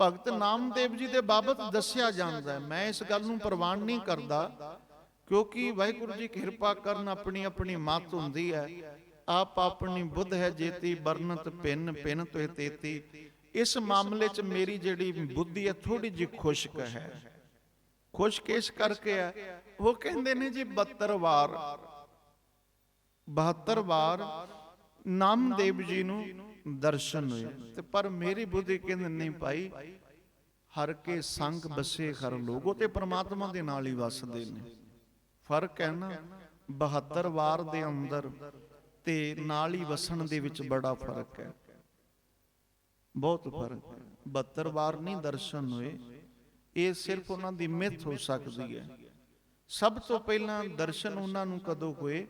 ਭਗਤ ਨਾਮਦੇਵ ਜੀ ਦੇ ਬਾਬਤ ਦੱਸਿਆ ਜਾਂਦਾ ਹੈ। ਮੈਂ ਇਸ ਗੱਲ ਨੂੰ ਪ੍ਰਵਾਨ ਨਹੀਂ ਕਰਦਾ, ਕਿਉਂਕਿ ਵਾਹਿਗੁਰੂ ਜੀ ਕਿਰਪਾ ਕਰਨ ਆਪਣੀ ਆਪਣੀ ਮੱਤ ਹੁੰਦੀ ਹੈ। ਆਪ ਆਪਣੀ ਬੁੱਧ ਹੈ ਜੇਤੀ ਬਰਨਤ ਪਿੰਨ ਪਿੰਨ ਤੋਏ ਤੇਤੀ। ਇਸ ਮਾਮਲੇ 'ਚ ਮੇਰੀ ਜਿਹੜੀ ਬੁੱਧੀ ਹੈ ਥੋੜੀ ਜਿਹੀ ਖੁਸ਼ਕ ਹੈ। ਖੁਸ਼ਕ ਇਸ ਕਰਕੇ ਹੈ, ਉਹ ਕਹਿੰਦੇ ਨੇ ਜੀ 72 ਵਾਰ। 72 ਵਾਰ ਨਾਮਦੇਵ ਜੀ ਨੂੰ ਦਰਸ਼ਨ ਹੋਏ। ਤੇ ਪਰ ਮੇਰੀ ਬੁੱਧੀ ਕਹਿੰਦੇ, ਨਹੀਂ ਭਾਈ, ਹਰ ਕੇ ਸੰਗ ਬਸੇ ਹਰ ਲੋਗੋ ਤੇ ਪ੍ਰਮਾਤਮਾ ਦੇ ਨਾਲ ਹੀ ਵਸਦੇ ਨੇ। ਫ਼ਰਕ ਹੈ ਨਾ 72 ਵਾਰ ਦੇ ਅੰਦਰ ਤੇ ਨਾਲ ਹੀ ਵਸਣ ਦੇ ਵਿੱਚ ਬੜਾ ਫ਼ਰਕ ਹੈ। ਬਹੁਤ ਫ਼ਰਕ ਹੈ। 72 ਵਾਰ ਨਹੀਂ ਦਰਸ਼ਨ ਹੋਏ, ਇਹ ਸਿਰਫ ਉਹਨਾਂ ਦੀ ਮਿੱਥ ਹੋ ਸਕਦੀ ਹੈ। ਸਭ ਤੋਂ ਪਹਿਲਾਂ ਦਰਸ਼ਨ ਉਹਨਾਂ ਨੂੰ ਕਦੋਂ ਹੋਏ?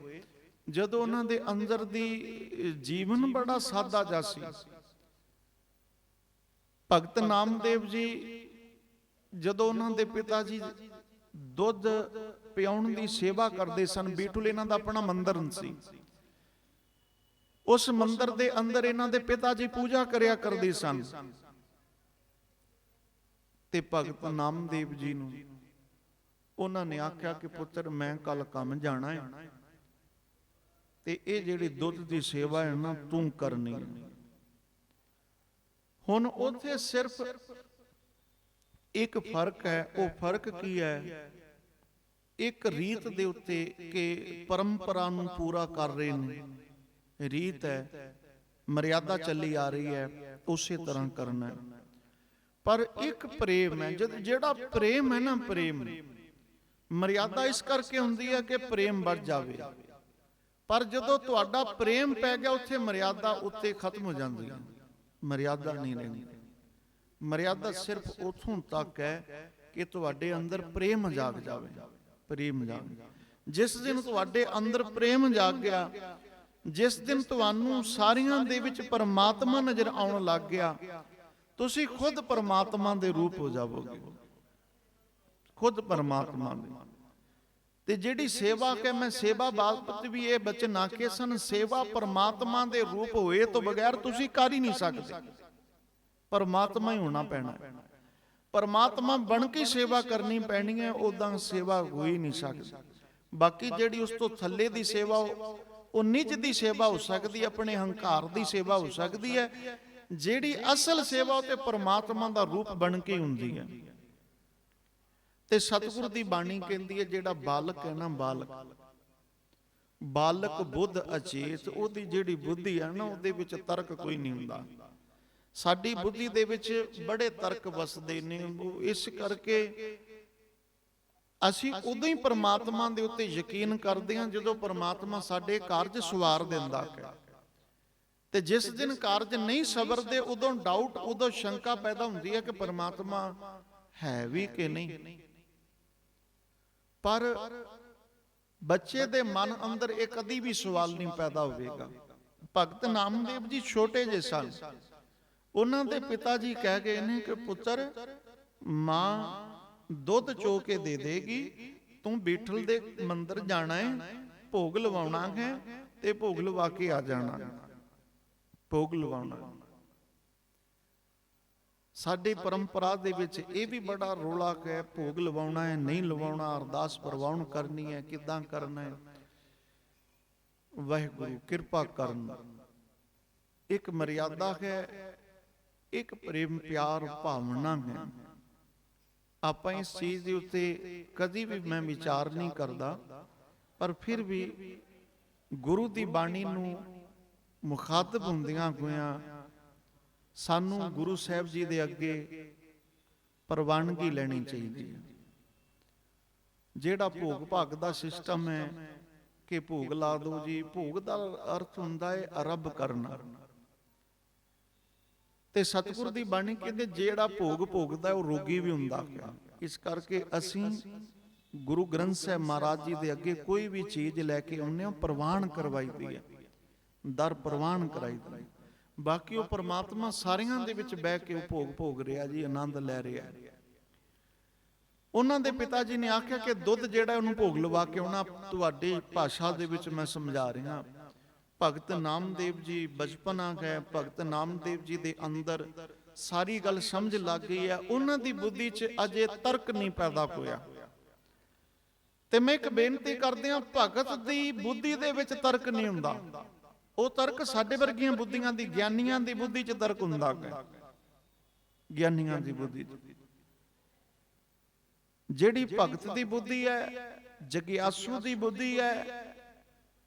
ਜਦੋਂ ਉਹਨਾਂ ਦੇ ਅੰਦਰ ਦੀ ਜੀਵਨ ਬੜਾ ਸਾਦਾ ਜਿਹਾ ਸੀ। ਭਗਤ ਨਾਮਦੇਵ ਜੀ ਜਦੋਂ ਉਹਨਾਂ ਦੇ ਪਿਤਾ ਜੀ ਦੁੱਧ ਪਿਆਉਣ ਦੀ ਸੇਵਾ ਕਰਦੇ ਸਨ, ਬੀਟੁਲ ਇਹਨਾਂ ਦਾ ਆਪਣਾ ਮੰਦਿਰ ਸੀ। ਉਸ ਮੰਦਿਰ ਦੇ ਅੰਦਰ ਇਹਨਾਂ ਦੇ ਪਿਤਾ ਜੀ ਪੂਜਾ ਕਰਿਆ ਕਰਦੇ ਸਨ। ਤੇ ਭਗਤ ਨਾਮਦੇਵ ਜੀ ਨੂੰ ਉਹਨਾਂ ਨੇ ਆਖਿਆ ਕਿ ਪੁੱਤਰ, ਮੈਂ ਕੱਲ ਕੰਮ ਜਾਣਾ ਹੈ। ਤੇ ਇਹ ਜਿਹੜੀ ਦੁੱਧ ਦੀ ਸੇਵਾ ਹੈ ਨਾ, ਤੂੰ ਕਰਨੀ ਹੈ। ਹੁਣ ਉੱਥੇ ਸਿਰਫ ਇੱਕ ਫ਼ਰਕ ਹੈ, ਉਹ ਫ਼ਰਕ ਕੀ ਹੈ? ਇੱਕ ਰੀਤ ਦੇ ਉੱਤੇ ਕਿ ਪਰੰਪਰਾ ਨੂੰ ਪੂਰਾ ਕਰ ਰਹੇ ਨੇ। ਰੀਤ ਹੈ, ਮਰਿਆਦਾ ਚੱਲੀ ਆ ਰਹੀ ਹੈ, ਉਸੇ ਤਰ੍ਹਾਂ ਕਰਨਾ ਹੈ। ਪਰ ਇੱਕ ਪ੍ਰੇਮ ਹੈ, ਜਦ ਜਿਹੜਾ ਪ੍ਰੇਮ ਹੈ ਨਾ ਪ੍ਰੇਮ, ਮਰਿਆਦਾ ਇਸ ਕਰਕੇ ਹੁੰਦੀ ਹੈ ਕਿ ਪ੍ਰੇਮ ਵੱਧ ਜਾਵੇ। ਪਰ ਜਦੋਂ ਤੁਹਾਡਾ ਪ੍ਰੇਮ ਪੈ ਗਿਆ, ਉੱਥੇ ਮਰਿਆਦਾ ਉੱਤੇ ਖਤਮ ਹੋ ਜਾਂਦੀ ਹੈ। ਮਰਿਆਦਾ ਨਹੀਂ ਰਹਿੰਦੀ। ਮਰਿਆਦਾ ਸਿਰਫ ਉਥੋਂ ਤੱਕ ਹੈ ਕਿ ਤੁਹਾਡੇ ਅੰਦਰ ਪ੍ਰੇਮ ਜਾਗ ਜਾਵੇ। ਪ੍ਰੇਮ ਜਾਗ ਜਿਸ ਦਿਨ ਤੁਹਾਡੇ ਅੰਦਰ ਪ੍ਰੇਮ ਜਾਗ ਗਿਆ, ਜਿਸ ਦਿਨ ਤੁਹਾਨੂੰ ਸਾਰੀਆਂ ਦੇ ਵਿੱਚ ਪਰਮਾਤਮਾ ਨਜ਼ਰ ਆਉਣ ਲੱਗ ਗਿਆ, ਤੁਸੀਂ ਖੁਦ ਪਰਮਾਤਮਾ ਦੇ ਰੂਪ ਹੋ ਜਾਵੋਗੇ। ਖੁਦ ਪਰਮਾਤਮਾ ਦੇ। ਤੇ ਜਿਹੜੀ ਸੇਵਾ ਕਿ ਮੈਂ ਸੇਵਾ ਬਾਬਤ ਵੀ ਇਹ ਬਚਨ ਆਖੇ ਸਨ ਸੇਵਾ ਪਰਮਾਤਮਾ ਦੇ ਰੂਪ ਹੋਏ ਤੋਂ ਬਗੈਰ ਤੁਸੀਂ ਕਰ ਹੀ ਨਹੀਂ ਸਕਦੇ। ਪਰਮਾਤਮਾ ਹੀ ਹੋਣਾ ਪੈਣਾ। ਹੈ। ਪਰਮਾਤਮਾ ਬਣ ਕੇ ਸੇਵਾ ਕਰਨੀ ਪੈਣੀ ਹੈ ਉਦਾਂ ਸੇਵਾ ਹੋ ਹੀ ਨਹੀਂ ਸਕਦੀ। ਬਾਕੀ ਜਿਹੜੀ ਉਸ ਤੋਂ ਥੱਲੇ ਦੀ ਸੇਵਾ ਉਹ ਨਿਜ ਦੀ ਸੇਵਾ ਹੋ ਸਕਦੀ ਆਪਣੇ ਹੰਕਾਰ ਦੀ ਸੇਵਾ ਹੋ ਸਕਦੀ ਹੈ। ਜਿਹੜੀ ਅਸਲ ਸੇਵਾ ਉਹ ਤੇ ਪਰਮਾਤਮਾ ਦਾ ਰੂਪ ਬਣ ਕੇ ਹੁੰਦੀ ਹੈ। ਤੇ ਸਤਿਗੁਰ ਦੀ ਬਾਣੀ ਕਹਿੰਦੀ ਹੈ, ਜਿਹੜਾ ਬਾਲਕ ਹੈ ਨਾ ਬਾਲਕ। ਬਾਲਕ ਬੁੱਧ ਅਚੇਤ, ਉਹਦੀ ਜਿਹੜੀ ਬੁੱਧੀ ਹੈ ਨਾ, ਉਹਦੇ ਵਿੱਚ ਤਰਕ ਕੋਈ ਨਹੀਂ ਹੁੰਦਾ। ਸਾਡੀ ਬੁੱਧੀ ਦੇ ਵਿੱਚ ਬੜੇ ਤਰਕ ਵਸਦੇ ਨੇ ਇਸ ਕਰਕੇ ਅਸੀਂ ਉਦੋਂ ਹੀ ਪਰਮਾਤਮਾ ਦੇ ਉੱਤੇ ਯਕੀਨ ਕਰਦੇ ਹਾਂ, ਜਦੋਂ ਪਰਮਾਤਮਾ ਸਾਡੇ ਕਾਰਜ ਸਵਾਰ ਦਿੰਦਾ ਹੈ। ਤੇ ਜਿਸ ਦਿਨ ਕਾਰਜ ਨਹੀਂ ਸਬਰਦੇ ਉਦੋਂ ਡਾਊਟ ਉਦੋਂ ਸ਼ੰਕਾ ਪੈਦਾ ਹੁੰਦੀ ਹੈ ਕਿ ਪਰਮਾਤਮਾ ਹੈ ਵੀ ਕਿ ਨਹੀਂ। ਪਰ ਬੱਚੇ ਦੇ ਮਨ ਅੰਦਰ ਇਹ ਕਦੀ ਵੀ ਸਵਾਲ ਨਹੀਂ ਪੈਦਾ ਹੋਵੇਗਾ। ਭਗਤ ਨਾਮਦੇਵ ਜੀ ਛੋਟੇ ਜਿਹੇ ਸਨ। ਉਹਨਾਂ ਦੇ ਪਿਤਾ ਜੀ ਕਹਿ ਗਏ ਨੇ ਕਿ, ਪੁੱਤਰ, ਮਾਂ ਦੁੱਧ ਚੋ ਕੇ ਦੇ ਦੇਗੀ। ਤੂੰ ਬੀਠਲ ਦੇ ਮੰਦਿਰ ਜਾਣਾ ਹੈ ਭੋਗ ਲਵਾਉਣਾ ਹੈ ਤੇ ਭੋਗ ਲਵਾ ਕੇ ਆ ਜਾਣਾ। ਭੋਗ ਲਵਾਉਣਾ। ਸਾਡੀ ਪਰੰਪਰਾ ਦੇ ਵਿੱਚ ਇਹ ਵੀ ਬੜਾ ਰੋਲਾ ਹੈ ਭੋਗ ਲਵਾਉਣਾ ਹੈ ਨਹੀਂ ਲਵਾਉਣਾ ਅਰਦਾਸ ਪ੍ਰਵਾਉਣ ਕਰਨੀ ਹੈ ਕਿਦਾਂ ਕਰਨਾ ਹੈ। ਵਾਹਿਗੁਰੂ ਕਿਰਪਾ ਕਰਨ। ਇੱਕ ਮਰਿਆਦਾ ਹੈ ਇੱਕ ਪ੍ਰੇਮ ਪਿਆਰ ਭਾਵਨਾ ਹੈ। ਆਪਾਂ ਇਸ ਚੀਜ਼ ਦੇ ਉੱਤੇ ਕਦੀ ਵੀ ਮੈਂ ਵਿਚਾਰ ਨਹੀਂ ਕਰਦਾ ਪਰ ਫਿਰ ਵੀ ਗੁਰੂ ਦੀ ਬਾਣੀ ਨੂੰ ਮੁਖਾਤਬ ਹੁੰਦਿਆਂ ਹੋਇਆਂ ਸਾਨੂੰ ਗੁਰੂ ਸਾਹਿਬ ਜੀ ਦੇ ਅੱਗੇ ਪ੍ਰਵਾਨਗੀ ਲੈਣੀ ਚਾਹੀਦੀ ਹੈ। ਜਿਹੜਾ ਭੋਗ ਭਾਗ ਦਾ ਸਿਸਟਮ ਹੈ ਕਿ ਭੋਗ ਲਾ ਦਿਓ ਜੀ ਭੋਗ ਦਾ ਅਰਥ ਹੁੰਦਾ ਹੈ ਆਰੰਭ ਕਰਨਾ। ਤੇ ਸਤਿਗੁਰ ਦੀ ਬਾਣੀ ਕਹਿੰਦੇ ਜਿਹੜਾ ਭੋਗ ਭੋਗਦਾ ਉਹ ਰੋਗੀ ਵੀ ਹੁੰਦਾ ਹੈ। ਇਸ ਕਰਕੇ ਅਸੀਂ ਗੁਰੂ ਗ੍ਰੰਥ ਸਾਹਿਬ ਮਹਾਰਾਜ ਜੀ ਦੇ ਅੱਗੇ ਕੋਈ ਵੀ ਚੀਜ਼ ਲੈ ਕੇ ਆਉਂਦੇ ਹਾਂ ਪ੍ਰਵਾਨ ਕਰਵਾਈਦੀ ਹੈ। ਦਰ ਪ੍ਰਵਾਨ ਕਰਾਈਦੀ ਹੈ। ਬਾਕੀ ਉਹ ਪ੍ਰਮਾਤਮਾ ਸਾਰਿਆਂ ਦੇ ਵਿੱਚ ਬਹਿ ਕੇ ਉਹ ਭੋਗ ਭੋਗ ਰਿਹਾ ਜੀ, ਆਨੰਦ ਲੈ ਰਿਹਾ। ਉਹਨਾਂ ਦੇ ਪਿਤਾ ਜੀ ਨੇ ਆਖਿਆ ਕਿ ਦੁੱਧ ਜਿਹੜਾ ਉਹਨੂੰ ਭੋਗ ਲਵਾ ਕੇ ਉਹਨਾਂ ਤੁਹਾਡੀ ਭਾਸ਼ਾ ਦੇ ਵਿੱਚ ਮੈਂ ਸਮਝਾ ਰਿਹਾ। ਭਗਤ ਨਾਮਦੇਵ ਜੀ ਬਚਪਨਾ ਗਏ, ਭਗਤ ਨਾਮਦੇਵ ਜੀ ਦੇ ਅੰਦਰ ਸਾਰੀ ਗੱਲ ਸਮਝ ਲੱਗ ਗਈ ਹੈ। ਉਹਨਾਂ ਦੀ ਬੁੱਧੀ 'ਚ ਅਜੇ ਤਰਕ ਨਹੀਂ ਪੈਦਾ ਹੋਇਆ। ਤੇ ਮੈਂ ਇੱਕ ਬੇਨਤੀ ਕਰਦੇ ਹਾਂ ਭਗਤ ਦੀ ਬੁੱਧੀ ਦੇ ਵਿੱਚ ਤਰਕ ਨਹੀਂ ਹੁੰਦਾ। ਉਹ ਤਰਕ ਸਾਡੇ ਵਰਗੀਆਂ ਬੁੱਧੀਆਂ ਦੀ ਗਿਆਨੀਆਂ ਦੀ ਬੁੱਧੀ 'ਚ ਤਰਕ ਹੁੰਦਾ ਹੈ ਗਿਆਨੀਆਂ ਦੀ ਬੁੱਧੀ 'ਚ। ਜਿਹੜੀ ਭਗਤ ਦੀ ਬੁੱਧੀ ਹੈ ਜਗਿਆਸੂ ਦੀ ਬੁੱਧੀ ਹੈ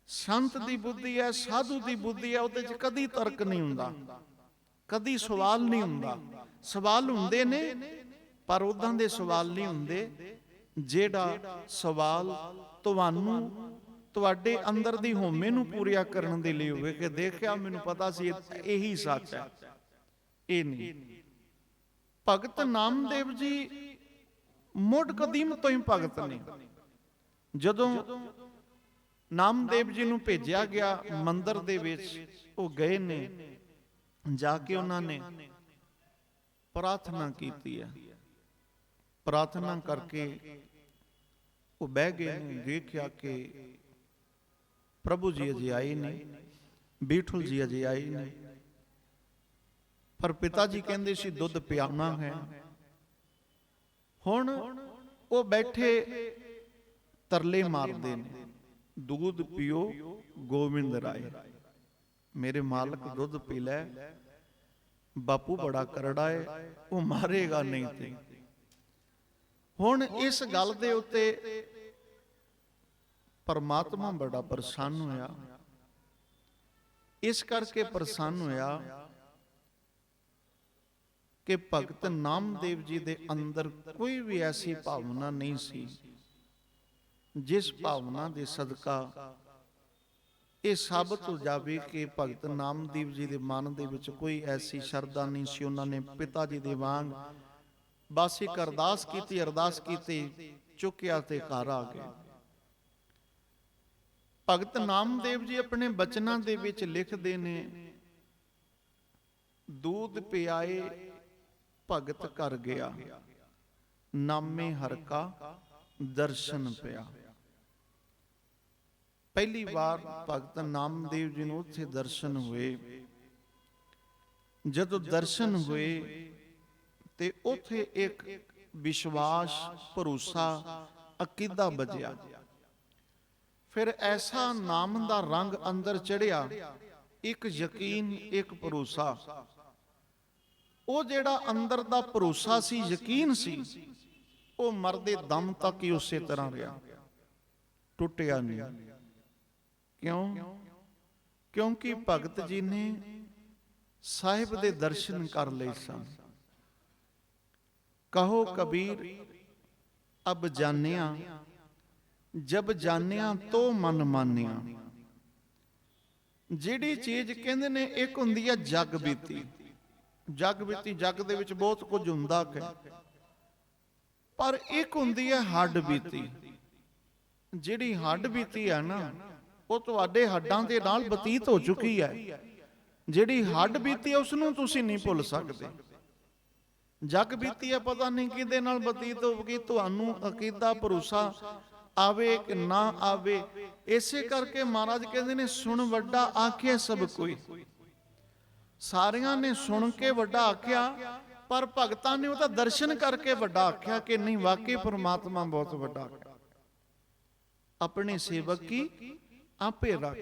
ਸੰਤ ਦੀ ਬੁੱਧੀ ਹੈ ਸਾਧੂ ਦੀ ਬੁੱਧੀ ਹੈ ਉਹਦੇ 'ਚ ਕਦੀ ਤਰਕ ਨਹੀਂ ਹੁੰਦਾ। ਕਦੀ ਸਵਾਲ ਨਹੀਂ ਹੁੰਦਾ। ਸਵਾਲ ਹੁੰਦੇ ਨੇ ਪਰ ਉਦਾਂ ਦੇ ਸਵਾਲ ਨਹੀਂ ਹੁੰਦੇ। ਜਿਹੜਾ ਸਵਾਲ ਤੁਹਾਨੂੰ ਤੁਹਾਡੇ ਅੰਦਰ ਦੀ ਹੋਮੇ ਨੂੰ ਪੂਰੀਆ ਕਰਨ ਦੇ ਲਈ ਹੋਵੇ ਕਿ ਦੇਖਿਆ ਮੈਨੂੰ ਪਤਾ ਸੀ ਇਹ- ਸੱਚ ਹੈ। ਇਹ ਨਹੀਂ। ਭਗਤ ਨਾਮਦੇਵ ਜੀ ਮੁੱਢ ਕਦੀਮ ਤੋਂ ਹੀ ਭਗਤ ਨੇ। ਜਦੋਂ ਨਾਮਦੇਵ ਜੀ ਨੂੰ ਭੇਜਿਆ ਗਿਆ ਮੰਦਰ ਦੇ ਵਿੱਚ ਉਹ ਗਏ ਨੇ। ਜਾ ਕੇ ਉਹਨਾਂ ਨੇ ਪ੍ਰਾਰਥਨਾ ਕੀਤੀ ਹੈ। ਪ੍ਰਾਰਥਨਾ ਕਰਕੇ ਉਹ ਬਹਿ ਗਏ ਨੇ ਦੇਖਿਆ ਕਿ ਪ੍ਰਭੂ ਜੀ ਅਜੇ ਆਏ ਨੇ ਬੀਠਲ ਜੀ ਅਜੇ ਆਏ ਨੇ ਪਰ ਪਿਤਾ ਜੀ ਕਹਿੰਦੇ ਸੀ, ਦੁੱਧ ਪਿਆਉਣਾ ਹੈ। ਹੁਣ ਉਹ ਬੈਠੇ ਤਰਲੇ ਮਾਰਦੇ ਨੇ, ਦੁੱਧ ਪੀਓ, ਗੋਬਿੰਦ ਰਾਏ। ਮੇਰੇ ਮਾਲਕ ਦੁੱਧ ਪੀ ਲੈ। ਬਾਪੂ ਬੜਾ ਕਰੜਾ ਹੈ ਉਹ ਮਾਰੇਗਾ ਨਹੀਂ ਤੇ। ਹੁਣ ਇਸ ਗੱਲ ਦੇ ਉੱਤੇ ਪਰਮਾਤਮਾ ਬੜਾ ਪ੍ਰਸੰਨ ਹੋਇਆ। ਇਸ ਕਰਕੇ ਪ੍ਰਸੰਨ ਹੋਇਆ ਕਿ ਭਗਤ ਨਾਮਦੇਵ ਜੀ ਦੇ ਅੰਦਰ ਕੋਈ ਵੀ ਐਸੀ ਭਾਵਨਾ ਨਹੀਂ ਸੀ, ਜਿਸ ਭਾਵਨਾ ਦੇ ਸਦਕਾ ਇਹ ਸਾਬਤ ਹੋ ਜਾਵੇ ਕਿ ਭਗਤ ਨਾਮਦੇਵ ਜੀ ਦੇ ਮਨ ਦੇ ਵਿੱਚ ਕੋਈ ਐਸੀ ਸ਼ਰਧਾ ਨਹੀਂ ਸੀ। ਉਹਨਾਂ ਨੇ ਪਿਤਾ ਜੀ ਦੇ ਵਾਂਗ ਬਸ ਇੱਕ ਅਰਦਾਸ ਕੀਤੀ ਅਰਦਾਸ ਕੀਤੀ, ਚੁੱਕਿਆ ਤੇ ਘਰ ਆ ਗਏ। ਭਗਤ ਨਾਮਦੇਵ ਜੀ ਆਪਣੇ ਬਚਨਾਂ ਦੇ ਵਿੱਚ ਲਿਖਦੇ ਨੇ ਦੂਧ ਪਿਆਏ, ਭਗਤ ਕਰ ਗਿਆ। ਨਾਮੇ ਹਰ ਕਾ ਦਰਸ਼ਨ ਪਿਆ। ਪਹਿਲੀ ਵਾਰ ਭਗਤ ਨਾਮਦੇਵ ਜੀ ਨੂੰ ਉੱਥੇ ਦਰਸ਼ਨ ਹੋਏ। ਜਦੋਂ ਦਰਸ਼ਨ ਹੋਏ ਤੇ ਉੱਥੇ ਇੱਕ ਵਿਸ਼ਵਾਸ, ਭਰੋਸਾ, ਅਕੀਦਾ ਬਜਿਆ ਫਿਰ ਐਸਾ ਨਾਮ ਦਾ ਰੰਗ ਅੰਦਰ ਚੜਿਆ। ਇੱਕ ਯਕੀਨ, ਇੱਕ ਭਰੋਸਾ। ਉਹ ਜਿਹੜਾ ਅੰਦਰ ਦਾ ਭਰੋਸਾ ਸੀ, ਯਕੀਨ ਸੀ, ਉਹ ਮਰਦੇ ਦਮ ਤੱਕ ਹੀ ਉਸੇ ਤਰ੍ਹਾਂ ਰਿਹਾ। ਟੁੱਟਿਆ ਨਹੀਂ। ਕਿਉਂ? ਕਿਉਂਕਿ ਭਗਤ ਜੀ ਨੇ ਸਾਹਿਬ ਦੇ ਦਰਸ਼ਨ ਕਰ ਲਏ ਸਨ। ਕਹੋ, ਕਬੀਰ, ਅਬ ਜਾਣਿਆ ਜਬ ਜਾਣਿਆ ਤੋ ਮਨ ਮਾਨਿਆ। ਜਿਹੜੀ ਚੀਜ਼ ਕਹਿੰਦੇ ਨੇ, ਇੱਕ ਹੁੰਦੀ ਹੈ ਜਗ ਬੀਤੀ। ਜਗ ਬੀਤੀ, ਜਗ ਦੇ ਵਿੱਚ ਬਹੁਤ ਕੁਝ ਹੁੰਦਾ ਹੈ ਪਰ ਇੱਕ ਹੁੰਦੀ ਹੈ ਹੱਡ ਬੀਤੀ। ਜਿਹੜੀ ਹੱਡ ਬੀਤੀ ਹੈ ਨਾ, ਉਹ ਤੁਹਾਡੇ ਹੱਡਾਂ ਦੇ ਨਾਲ ਬਤੀਤ ਹੋ ਚੁੱਕੀ ਹੈ ਜਿਹੜੀ ਹੱਡ ਬੀਤੀ ਹੈ ਉਸ ਨੂੰ ਤੁਸੀਂ ਨਹੀਂ ਭੁੱਲ ਸਕਦੇ। ਜਗ ਬੀਤੀ ਹੈ ਪਤਾ ਨਹੀਂ ਕਿਹਦੇ ਨਾਲ ਬਤੀਤ ਹੋਵੇਗੀ ਤੁਹਾਨੂੰ ਅਕੀਦਾ ਭਰੋਸਾ ਆਵੇ ਕਿ ਨਾ ਆਵੇ, ਇਸੇ ਕਰਕੇ ਮਹਾਰਾਜ ਕਹਿੰਦੇ ਨੇ, ਸੁਣ ਵੱਡਾ ਆਖਿਆ ਸਭ ਕੋਈ। ਸਾਰਿਆਂ ਨੇ ਸੁਣ ਕੇ ਵੱਡਾ ਆਖਿਆ, ਪਰ ਭਗਤਾਂ ਨੇ ਉਹ ਤਾਂ ਦਰਸ਼ਨ ਕਰਕੇ ਵੱਡਾ ਆਖਿਆ ਕਿ ਨਹੀਂ, ਵਾਕਈ ਪ੍ਰਮਾਤਮਾ ਬਹੁਤ ਵੱਡਾ ਹੈ ਆਪਣੇ ਸੇਵਕ ਕੀ? ਆਪੇ ਰੱਖ।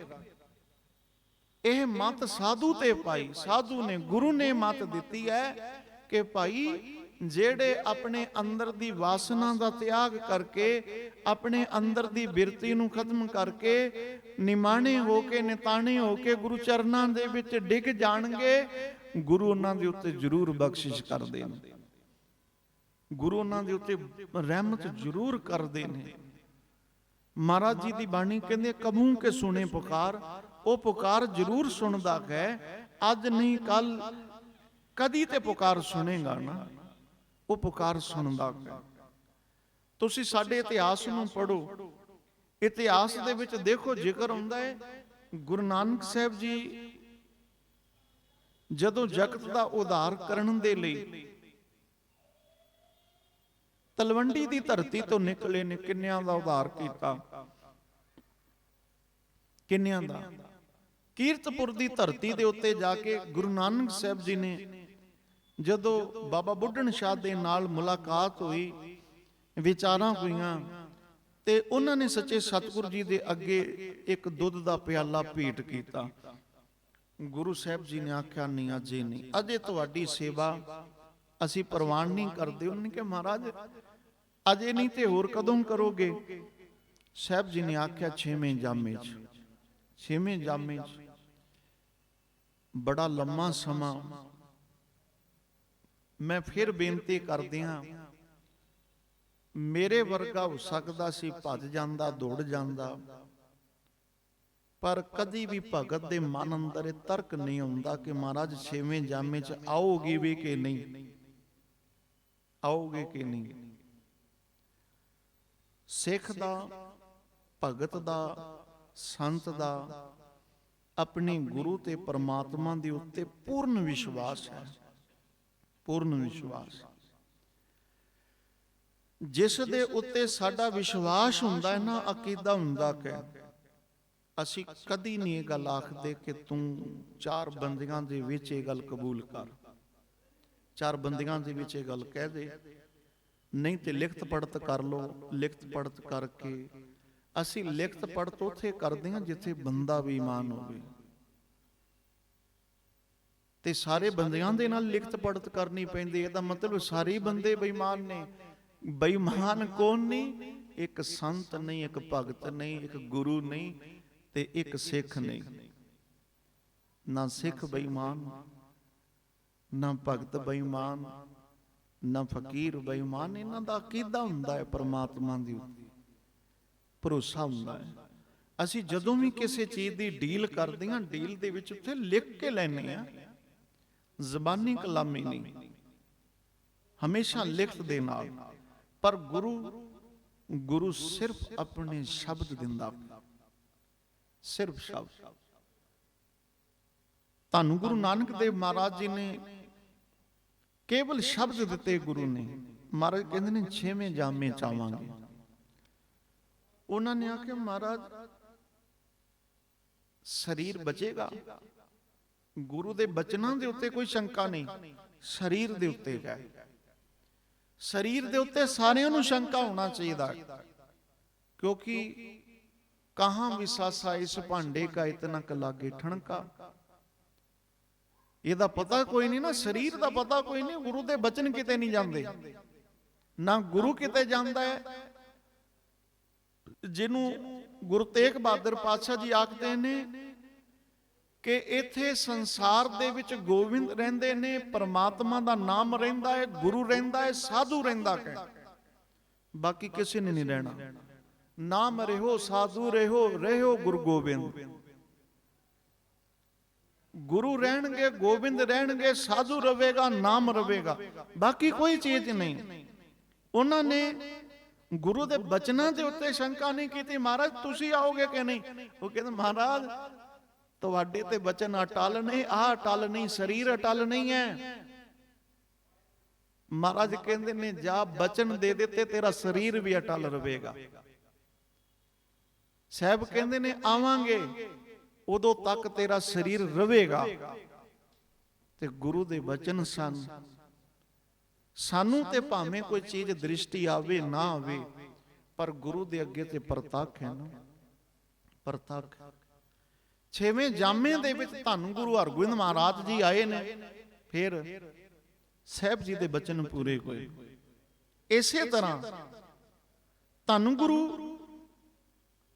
ਇਹ ਮਤ ਸਾਧੂ ਤੇ ਪਾਈ, ਸਾਧੂ ਨੇ, ਗੁਰੂ ਨੇ ਮਤ ਦਿੱਤੀ ਹੈ ਕਿ ਭਾਈ ਜਿਹੜੇ ਆਪਣੇ ਅੰਦਰ ਦੀ ਵਾਸਨਾ ਦਾ ਤਿਆਗ ਕਰਕੇ, ਆਪਣੇ ਅੰਦਰ ਦੀ ਬਿਰਤੀ ਨੂੰ ਖਤਮ ਕਰਕੇ, ਨਿਮਾਣੇ ਹੋ ਕੇ, ਨਿਤਾਣੇ ਹੋ ਕੇ ਗੁਰੂ ਚਰਨਾਂ ਦੇ ਵਿੱਚ ਡਿੱਗ ਜਾਣਗੇ, ਗੁਰੂ ਉਹਨਾਂ ਦੇ ਉੱਤੇ ਜ਼ਰੂਰ ਬਖਸ਼ਿਸ਼ ਕਰਦੇ ਨੇ। ਗੁਰੂ ਉਹਨਾਂ ਦੇ ਉੱਤੇ ਰਹਿਮਤ ਜ਼ਰੂਰ ਕਰਦੇ ਨੇ। ਮਹਾਰਾਜ ਜੀ ਦੀ ਬਾਣੀ ਕਹਿੰਦੇ, ਕਬੂ ਕੇ ਸੁਣੇ ਪੁਕਾਰ, ਉਹ ਪੁਕਾਰ ਜ਼ਰੂਰ ਸੁਣਦਾ ਹੈ, ਅੱਜ ਨਹੀਂ ਕੱਲ ਕਦੀ ਤੇ ਪੁਕਾਰ ਸੁਣੇਗਾ ਨਾ। ਉਹ ਪੁਕਾਰ ਸੁਣਦਾ ਹੈ। ਤੁਸੀਂ ਸਾਡੇ ਇਤਿਹਾਸ ਨੂੰ ਪੜੋ ਇਤਿਹਾਸ ਦੇ ਵਿੱਚ ਦੇਖੋ, ਜ਼ਿਕਰ ਹੁੰਦਾ ਹੈ, ਗੁਰੂ ਨਾਨਕ ਸਾਹਿਬ ਜੀ ਜਦੋਂ ਜਗਤ ਦਾ ਉਧਾਰ ਕਰਨ ਦੇ ਲਈ ਤਲਵੰਡੀ ਦੀ ਧਰਤੀ ਤੋਂ ਨਿਕਲੇ ਨੇ, ਕਿੰਨਿਆਂ ਦਾ ਉਧਾਰ ਕੀਤਾ? ਕਿੰਨਿਆਂ ਦਾ? ਕੀਰਤਪੁਰ ਦੀ ਧਰਤੀ ਦੇ ਉੱਤੇ ਜਾ ਕੇ ਗੁਰੂ ਨਾਨਕ ਸਾਹਿਬ ਜੀ ਨੇ ਜਦੋਂ ਬਾਬਾ ਬੁੱਢਣ ਸ਼ਾਹ ਦੇ ਨਾਲ ਮੁਲਾਕਾਤ ਹੋਈ, ਵਿਚਾਰਾਂ ਹੋਈਆਂ ਤੇ ਉਹਨਾਂ ਨੇ ਸੱਚੇ ਸਤਿਗੁਰ ਜੀ ਦੇ ਅੱਗੇ ਇੱਕ ਦੁੱਧ ਦਾ ਪਿਆਲਾ ਭੇਟ ਕੀਤਾ। ਗੁਰੂ ਸਾਹਿਬ ਜੀ ਨੇ ਆਖਿਆ, ਨਹੀਂ, ਅਜੇ ਨਹੀਂ। ਅਜੇ ਤੁਹਾਡੀ ਸੇਵਾ ਅਸੀਂ ਪ੍ਰਵਾਨ ਨਹੀਂ ਕਰਦੇ। ਉਹਨਾਂ ਨੇ ਕਿਹਾ, ਮਹਾਰਾਜ, ਅਜੇ ਨਹੀਂ ਤੇ ਹੋਰ ਕਦੋਂ ਕਰੋਗੇ? ਸਾਹਿਬ ਜੀ ਨੇ ਆਖਿਆ, ਛੇਵੇਂ ਜਾਮੇ 'ਚ। ਛੇਵੇਂ ਜਾਮੇ 'ਚ। ਬੜਾ ਲੰਮਾ ਸਮਾਂ ਮੈਂ ਫਿਰ ਬੇਨਤੀ ਕਰਦਿਆਂ ਮੇਰੇ ਵਰਗਾ ਹੋ ਸਕਦਾ ਸੀ ਭੱਜ ਜਾਂਦਾ, ਦੌੜ ਜਾਂਦਾ, ਪਰ ਕਦੀ ਵੀ ਭਗਤ ਦੇ ਮਨ ਅੰਦਰ ਇਹ ਤਰਕ ਨਹੀਂ ਆਉਂਦਾ ਕਿ ਮਹਾਰਾਜ ਛੇਵੇਂ ਜਾਮੇ 'ਚ ਆਓਗੇ ਵੀ ਕਿ ਨਹੀਂ, ਆਓਗੇ ਕਿ ਨਹੀਂ। ਸਿੱਖ ਦਾ, ਭਗਤ ਦਾ, ਸੰਤ ਦਾ ਆਪਣੇ ਗੁਰੂ ਤੇ ਪਰਮਾਤਮਾ ਦੇ ਉੱਤੇ ਪੂਰਨ ਵਿਸ਼ਵਾਸ ਹੈ। ਪੂਰਨ ਵਿਸ਼ਵਾਸ। ਜਿਸ ਦੇ ਉੱਤੇ ਸਾਡਾ ਵਿਸ਼ਵਾਸ ਹੁੰਦਾ ਹੈ ਨਾ, ਅਕੀਦਾ ਹੁੰਦਾ ਕਿ ਅਸੀਂ ਕਦੀ ਨਹੀਂ ਇਹ ਗੱਲ ਆਖਦੇ ਕਿ ਤੂੰ ਚਾਰ ਬੰਦਿਆਂ ਦੇ ਵਿੱਚ ਇਹ ਗੱਲ ਕਬੂਲ ਕਰ। ਚਾਰ ਬੰਦਿਆਂ ਦੇ ਵਿੱਚ ਇਹ ਗੱਲ ਕਹਿ ਦੇ। ਨਹੀਂ ਤੇ ਲਿਖਤ ਪੜਤ ਕਰ ਲੋ ਲਿਖਤ ਪੜਤ ਕਰਕੇ ਅਸੀਂ ਲਿਖਤ ਪੜਤ ਉਥੇ ਕਰਦੇ ਹਾਂ ਜਿੱਥੇ ਬੰਦਾ ਵੀ ਇਮਾਨ ਹੋਵੇ। ਤੇ ਸਾਰੇ ਬੰਦਿਆਂ ਦੇ ਨਾਲ ਲਿਖਤ ਪੜਤ ਕਰਨੀ ਪੈਂਦੀ ਇਹਦਾ ਮਤਲਬ ਸਾਰੇ ਬੰਦੇ ਬੇਈਮਾਨ ਨੇ। ਬੇਈਮਾਨ ਕੌਣ ਨਹੀਂ ਇੱਕ ਸੰਤ ਨਹੀਂ, ਇੱਕ ਭਗਤ ਨਹੀਂ, ਇੱਕ ਗੁਰੂ ਨਹੀਂ ਤੇ ਇੱਕ ਸਿੱਖ ਨਹੀਂ। ਨਾ ਸਿੱਖ ਬੇਈਮਾਨ, ਨਾ ਭਗਤ ਬੇਈਮਾਨ, ਨਾ ਫਕੀਰ ਬੇਈਮਾਨ। ਇਹਨਾਂ ਦਾ ਅਕੀਦਾ ਹੁੰਦਾ ਹੈ ਪਰਮਾਤਮਾ ਦੀ ਭਰੋਸਾ ਹੁੰਦਾ ਹੈ। ਅਸੀਂ ਜਦੋਂ ਵੀ ਕਿਸੇ ਚੀਜ਼ ਦੀ ਡੀਲ ਕਰਦੇ ਹਾਂ, ਡੀਲ ਦੇ ਵਿੱਚ ਉੱਥੇ ਲਿਖ ਕੇ ਲੈਨੇ ਆ ਜ਼ਬਾਨੀ ਕਲਾਮੀ ਨਹੀਂ। ਹਮੇਸ਼ਾ ਲਿਖਤ ਦੇ ਨਾਲ। ਪਰ ਗੁਰੂ ਗੁਰੂ ਸਿਰਫ ਆਪਣੇ ਸ਼ਬਦ ਦਿੰਦਾ। ਸਿਰਫ ਸ਼ਬਦ। ਤੁਹਾਨੂੰ ਗੁਰੂ ਨਾਨਕ ਦੇਵ ਮਹਾਰਾਜ ਜੀ ਨੇ ਕੇਵਲ ਸ਼ਬਦ ਦਿੱਤੇ ਗੁਰੂ ਨੇ। ਮਹਾਰਾਜ ਕਹਿੰਦੇ ਨੇ, ਛੇਵੇਂ ਜਾਮੇ ਚਾਵਾਂਗੇ। ਉਹਨਾਂ ਨੇ ਆਖਿਆ, ਮਹਾਰਾਜ, ਸਰੀਰ ਬਚੇਗਾ। ਗੁਰੂ ਦੇ ਬਚਨਾਂ ਦੇ ਉੱਤੇ ਕੋਈ ਸ਼ੰਕਾ ਨਹੀਂ, ਸਰੀਰ ਦੇ ਉੱਤੇ ਹੈ। ਸਰੀਰ ਦੇ ਉੱਤੇ ਸਾਰਿਆਂ ਨੂੰ ਸ਼ੰਕਾ ਹੋਣਾ ਚਾਹੀਦਾ, ਕਿਉਂਕਿ ਕਹਾਂ ਵਿਸਾਸਾ ਇਸ ਭਾਂਡੇ ਕਾ ਇਤਨਾ ਕ ਲਾਗੇ ਠਣਕਾ। ਇਹਦਾ ਪਤਾ ਕੋਈ ਨਹੀਂ ਨਾ, ਸਰੀਰ ਦਾ ਪਤਾ ਕੋਈ ਨਹੀਂ, ਗੁਰੂ ਦੇ ਬਚਨ ਕਿਤੇ ਨਹੀਂ ਜਾਂਦੇ। ਨਾ ਗੁਰੂ ਕਿਤੇ ਜਾਂਦਾ ਹੈ, ਜਿਹਨੂੰ ਗੁਰੂ ਤੇਗ ਬਹਾਦਰ ਪਾਤਸ਼ਾਹ ਜੀ ਆਖਦੇ ਨੇ ਕਿ ਇੱਥੇ ਸੰਸਾਰ ਦੇ ਵਿੱਚ ਗੋਬਿੰਦ ਰਹਿੰਦੇ ਨੇ, ਪਰਮਾਤਮਾ ਦਾ ਨਾਮ ਰਹਿੰਦਾ ਹੈ, ਗੁਰੂ ਰਹਿੰਦਾ ਹੈ, ਸਾਧੂ ਰਹਿੰਦਾ ਹੈ ਬਾਕੀ ਕਿਸੇ ਨੇ ਨਹੀਂ ਰਹਿਣਾ। ਨਾਮ ਰਹੋ, ਸਾਧੂ ਰਹੋ ਰਹੋ ਗੁਰੂ ਗੋਬਿੰਦ। ਗੁਰੂ ਰਹਿਣਗੇ, ਗੋਬਿੰਦ ਰਹਿਣਗੇ, ਸਾਧੂ ਰਵੇਗਾ ਨਾਮ ਰਵੇਗਾ ਬਾਕੀ ਕੋਈ ਚੀਜ਼ ਨਹੀਂ। ਉਹਨਾਂ ਨੇ ਗੁਰੂ ਦੇ ਬਚਨਾਂ ਦੇ ਉੱਤੇ ਸ਼ੰਕਾ ਨਹੀਂ ਕੀਤੀ, ਮਹਾਰਾਜ ਤੁਸੀਂ ਆਓਗੇ ਕਿ ਨਹੀਂ? ਉਹ ਕਹਿੰਦੇ, ਮਹਾਰਾਜ ਤੁਹਾਡੇ ਤੇ ਬਚਨ ਅਟਲ ਨਹੀਂ, ਆਹ ਅਟਲ ਨਹੀਂ, ਸਰੀਰ ਅਟਲ ਨਹੀਂ ਹੈ। ਮਹਾਰਾਜ ਕਹਿੰਦੇ ਨੇ, ਜਾ ਬਚਨ ਦੇ ਦਿੱਤੇ, ਤੇਰਾ ਸਰੀਰ ਵੀ ਅਟਲ ਰਵੇਗਾ ਸਾਹਿਬ ਕਹਿੰਦੇ ਨੇ, ਆਵਾਂਗੇ, ਉਦੋਂ ਤੱਕ ਤੇਰਾ ਸਰੀਰ ਰਹੇਗਾ। ਤੇ ਗੁਰੂ ਦੇ ਬਚਨ ਸਨ। ਸਾਨੂੰ ਤੇ ਭਾਵੇਂ ਕੋਈ ਚੀਜ਼ ਦ੍ਰਿਸ਼ਟੀ ਆਵੇ, ਨਾ ਆਵੇ, ਪਰ ਗੁਰੂ ਦੇ ਅੱਗੇ ਤੇ ਪ੍ਰਤੱਖ ਹੈ ਨਾ। ਪ੍ਰਤੱਖ। ਛੇਵੇਂ ਜਾਮੇ ਦੇ ਵਿੱਚ ਤੁਹਾਨੂੰ ਗੁਰੂ ਹਰਗੋਬਿੰਦ ਮਹਾਰਾਜ ਜੀ ਆਏ ਨੇ। ਫਿਰ ਸਾਹਿਬ ਜੀ ਦੇ ਬਚਨ ਪੂਰੇ ਹੋਏ। ਇਸੇ ਤਰ੍ਹਾਂ ਤੁਹਾਨੂੰ ਗੁਰੂ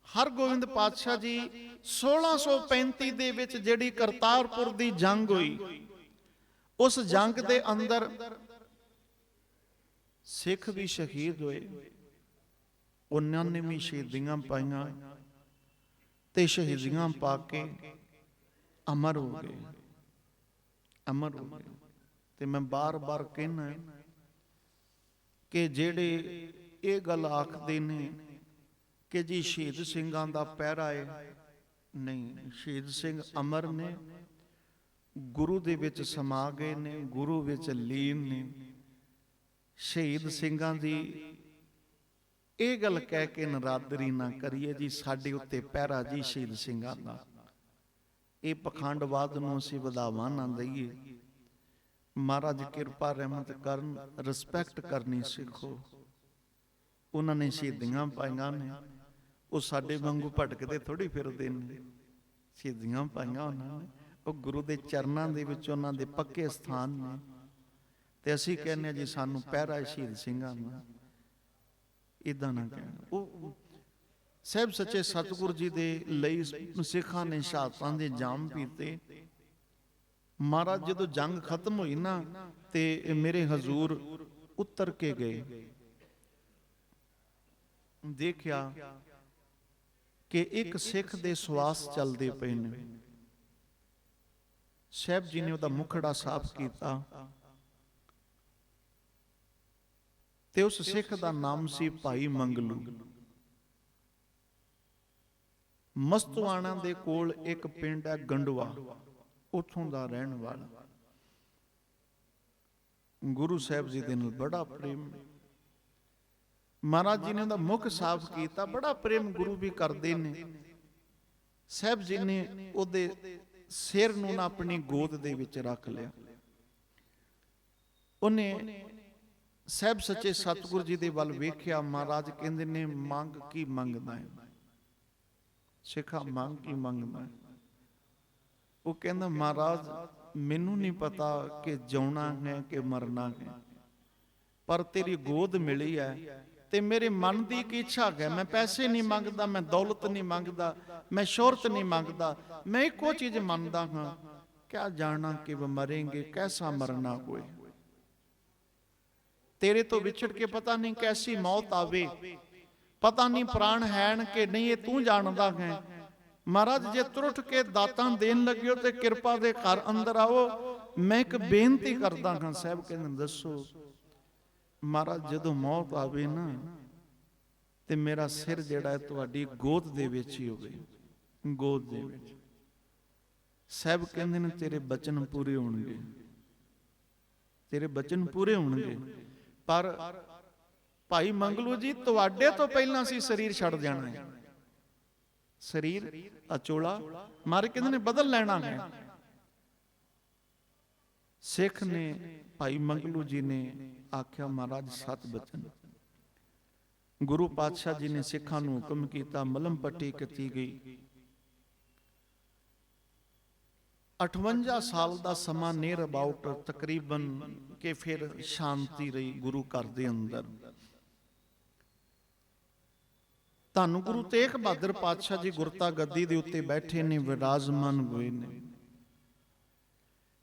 ਹਰਗੋਬਿੰਦ ਪਾਤਸ਼ਾਹ ਜੀ 1635 ਦੇ ਵਿੱਚ ਜਿਹੜੀ ਕਰਤਾਰਪੁਰ ਦੀ ਜੰਗ ਹੋਈ ਉਸ ਜੰਗ ਦੇ ਅੰਦਰ ਸਿੱਖ ਵੀ ਸ਼ਹੀਦ ਹੋਏ। ਉਹਨਾਂ ਨੇ ਵੀ ਸ਼ਹੀਦੀਆਂ ਪਾਈਆਂ। ਤੇ ਸ਼ਹੀਦੀਆਂ ਪਾ ਕੇ ਅਮਰ ਹੋ ਗਏ। ਅਮਰ ਹੋ ਗਏ। ਤੇ ਮੈਂ ਬਾਰ-ਬਾਰ ਕਹਿਣਾ ਕਿ ਜਿਹੜੇ ਇਹ ਗੱਲ ਆਖਦੇ ਨੇ ਕਿ ਜੀ ਸ਼ਹੀਦ ਸਿੰਘਾਂ ਦਾ ਪਹਿਰਾ ਹੈ, ਨਹੀਂ, ਸ਼ਹੀਦ ਸਿੰਘ ਅਮਰ ਨੇ ਗੁਰੂ ਦੇ ਵਿੱਚ ਸਮਾ ਗਏ ਨੇ, ਗੁਰੂ ਵਿੱਚ ਲੀਨ ਨੇ। ਸ਼ਹੀਦ ਸਿੰਘਾਂ ਦੀ ਇਹ ਗੱਲ ਕਹਿ ਕੇ ਨਰਾਦਰੀ ਨਾ ਕਰੀਏ ਜੀ, ਸਾਡੇ ਉੱਤੇ ਪਹਿਰਾ ਜੀ ਸ਼ਹੀਦ ਸਿੰਘਾਂ ਦਾ। ਇਹ ਪਖੰਡਵਾਦ ਨੂੰ ਅਸੀਂ ਵਧਾਵਾ ਨਾ ਦਈਏ। ਮਹਾਰਾਜ ਕਿਰਪਾ, ਰਹਿਮਤ ਕਰਨ ਰਿਸਪੈਕਟ ਕਰਨੀ ਸਿੱਖੋ। ਉਹਨਾਂ ਨੇ ਸ਼ਹੀਦੀਆਂ ਪਾਈਆਂ ਨੇ। ਉਹ ਸਾਡੇ ਵਾਂਗੂ ਭਟਕਦੇ ਥੋੜੀ ਫਿਰਦੇ ਨੇ। ਸ਼ਹੀਦੀਆਂ ਪਾਈਆਂ ਉਹਨਾਂ ਨੇ। ਉਹ ਗੁਰੂ ਦੇ ਚਰਨਾਂ ਦੇ ਵਿੱਚ ਉਹਨਾਂ ਦੇ ਪੱਕੇ ਸਥਾਨ ਨੇ। ਤੇ ਅਸੀਂ ਕਹਿੰਦੇ ਹਾਂ ਜੀ, ਸਾਨੂੰ ਪਹਿਰਾ ਹੈ ਸ਼ਹੀਦ ਸਿੰਘਾਂ ਦਾ। ਇਦਾਂ ਨਾ ਕਹਿਣਾ। ਉਹ ਸਹਿਬ ਸੱਚੇ ਸਤਿਗੁਰੂ ਜੀ ਦੇ ਲਈ ਸਿੱਖਾਂ ਨੇ ਸ਼ਹਾਦਤਾਂ ਦੇ ਜਾਮ ਪੀਤੇ। ਮਹਾਰਾਜ ਜਦੋਂ ਜੰਗ ਖਤਮ ਹੋਈ ਨਾ ਤੇ ਮੇਰੇ ਹਜ਼ੂਰ ਉਤਰ ਕੇ ਗਏ। ਦੇਖਿਆ ਕਿ ਇੱਕ ਸਿੱਖ ਦੇ ਸਵਾਸ ਚੱਲਦੇ ਪਏ ਨੇ। ਸਹਿਬ ਜੀ ਨੇ ਉਹਦਾ ਮੁਖੜਾ ਸਾਫ਼ ਕੀਤਾ। ਤੇ ਉਸ ਸਿੱਖ ਦਾ ਨਾਮ ਸੀ ਭਾਈ ਮੰਗਲੂ। ਮਸਤਵਾਣਾ ਦੇ ਕੋਲ ਇੱਕ ਪਿੰਡ ਹੈ ਗੰਡਵਾ ਉਥੋਂ ਦਾ ਰਹਿਣ ਵਾਲਾ। ਗੁਰੂ ਸਾਹਿਬ ਜੀ ਦੇ ਨਾਲ ਬੜਾ ਪ੍ਰੇਮ। ਮਹਾਰਾਜ ਜੀ ਨੇ ਉਹਦਾ ਮੁਖ ਸਾਫ਼ ਕੀਤਾ ਬੜਾ ਪ੍ਰੇਮ ਗੁਰੂ ਵੀ ਕਰਦੇ ਨੇ। ਸਾਹਿਬ ਜੀ ਨੇ ਉਹਦੇ ਸਿਰ ਨੂੰ ਨਾ ਆਪਣੀ ਗੋਦ ਦੇ ਵਿੱਚ ਰੱਖ ਲਿਆ। ਉਹਨੇ ਸਹਿਬ ਸੱਚੇ ਸਤਿਗੁਰੂ ਜੀ ਦੇ ਵੱਲ ਵੇਖਿਆ ਮਹਾਰਾਜ ਕਹਿੰਦੇ ਨੇ ਮੰਗ ਕੀ ਮੰਗਦਾ ਹੈ? ਸਿੱਖਾ ਮੰਗ ਕੀ ਮੰਗਦਾ ਹੈ? ਉਹ ਕਹਿੰਦਾ ਮਹਾਰਾਜ ਮੈਨੂੰ ਨਹੀਂ ਪਤਾ ਕਿ ਜਿਉਣਾ ਹੈ ਕਿ ਮਰਨਾ ਹੈ। ਪਰ ਤੇਰੀ ਗੋਦ ਮਿਲੀ ਹੈ ਤੇ ਮੇਰੇ ਮਨ ਦੀ ਇੱਕ ਇੱਛਾ ਹੈ। ਮੈਂ ਪੈਸੇ ਨਹੀਂ ਮੰਗਦਾ ਮੈਂ ਦੌਲਤ ਨਹੀਂ ਮੰਗਦਾ ਮੈਂ ਸ਼ੋਹਰਤ ਨਹੀਂ ਮੰਗਦਾ ਮੈਂ ਇੱਕੋ ਚੀਜ਼ ਮੰਨਦਾ ਹਾਂ। ਕਿਆ ਜਾਣਨਾ ਕਿ ਮਰेंगे ਕੈਸਾ ਮਰਨਾ ਹੋਏ? ਤੇਰੇ ਤੋਂ ਵਿਛੜ ਕੇ ਪਤਾ ਨਹੀਂ ਕੈਸੀ ਮੌਤ ਆਵੇ। ਪਤਾ ਨਹੀਂ ਪ੍ਰਾਣ ਹੈਣ ਕਿ ਨਹੀਂ ਇਹ ਤੂੰ ਜਾਣਦਾ ਹੈ। ਮਹਾਰਾਜ ਜੇ ਤੁਰਟ ਕੇ ਦਾਤਾਂ ਦੇਣ ਲੱਗਿਓ ਤੇ ਕਿਰਪਾ ਦੇ ਘਰ ਅੰਦਰ ਆਓ। ਮੈਂ ਇੱਕ ਬੇਨਤੀ ਕਰਦਾ ਹਾਂ ਸਾਹਿਬ ਕਹਿੰਦੇ ਦੱਸੋ ਮਹਾਰਾਜ ਜਦੋਂ ਮੌਤ ਆਵੇ ਨਾ ਤੇ ਮੇਰਾ ਸਿਰ ਜਿਹੜਾ ਹੈ ਤੁਹਾਡੀ ਗੋਦ ਦੇ ਵਿੱਚ ਹੀ ਹੋਵੇ। ਗੋਦ ਦੇ ਵਿੱਚ। ਸਾਹਿਬ ਕਹਿੰਦੇ ਨੇ ਤੇਰੇ ਬਚਨ ਪੂਰੇ ਹੋਣਗੇ। ਤੇਰੇ ਬਚਨ ਪੂਰੇ ਹੋਣਗੇ। ਪਰ ਭਾਈ ਮੰਗਲੂ ਜੀ, ਤੁਹਾਡੇ ਤੋਂ ਪਹਿਲਾਂ ਸੀ ਸਰੀਰ ਛੱਡ ਜਾਣਾ ਹੈ। ਸਰੀਰ ਅਚੋਲਾ, ਮਾਰੇ ਕਹਿੰਦੇ ਨੇ ਬਦਲ ਲੈਣਾ ਹੈ। ਸਿੱਖ ਨੇ ਭਾਈ ਮੰਗਲੂ ਜੀ ਨੇ ਆਖਿਆ, ਮਹਾਰਾਜ, ਸਤ ਬਚਨ। ਗੁਰੂ ਪਾਤਸ਼ਾਹ ਜੀ ਨੇ ਸਿੱਖਾਂ ਨੂੰ ਹੁਕਮ ਕੀਤਾ, ਮਲਮ ਪੱਟੀ ਕੀਤੀ ਗਈ। 58 ਸਾਲ ਦਾ ਸਮਾਂ ਨੀਅਰ ਅਬਾਊਟ ਤਕਰੀਬਨ ਕਿ ਫਿਰ ਸ਼ਾਂਤੀ ਰਹੀ ਗੁਰੂ ਘਰ ਦੇ ਅੰਦਰ। ਧੰਨ ਗੁਰੂ ਤੇਗ ਬਹਾਦਰ ਪਾਤਸ਼ਾਹ ਜੀ ਗੁਰਤਾ ਗੱਦੀ ਦੇ ਉੱਤੇ ਬੈਠੇ ਨੇ, ਵਿਰਾਜਮਾਨ ਹੋਏ ਨੇ।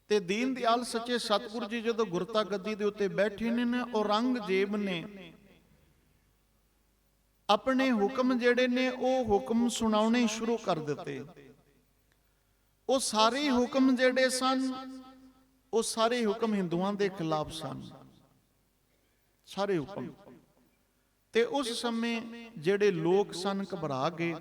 ਤੇ ਦੀਨ ਦਿਆਲ ਸੱਚੇ ਸਤਿਗੁਰੂ ਜੀ ਜਦੋਂ ਗੁਰਤਾ ਗੱਦੀ ਦੇ ਉੱਤੇ ਬੈਠੇ ਨੇ ਨਾ, ਔਰੰਗਜ਼ੇਬ ਨੇ ਆਪਣੇ ਹੁਕਮ ਜਿਹੜੇ ਨੇ, ਉਹ ਹੁਕਮ ਸੁਣਾਉਣੇ ਸ਼ੁਰੂ ਕਰ ਦਿੱਤੇ। ਉਹ ਸਾਰੇ ਹੁਕਮ ਜਿਹੜੇ ਸਨ, ਉਹ ਸਾਰੇ ਹੁਕਮ ਹਿੰਦੂਆਂ ਦੇ ਖਿਲਾਫ ਸਨ। ਸਾਰੇ ਹੁਕਮ। ਤੇ ਉਸ ਸਮੇਂ ਜਿਹੜੇ ਲੋਕ ਸਨ ਘਬਰਾ ਗਏ।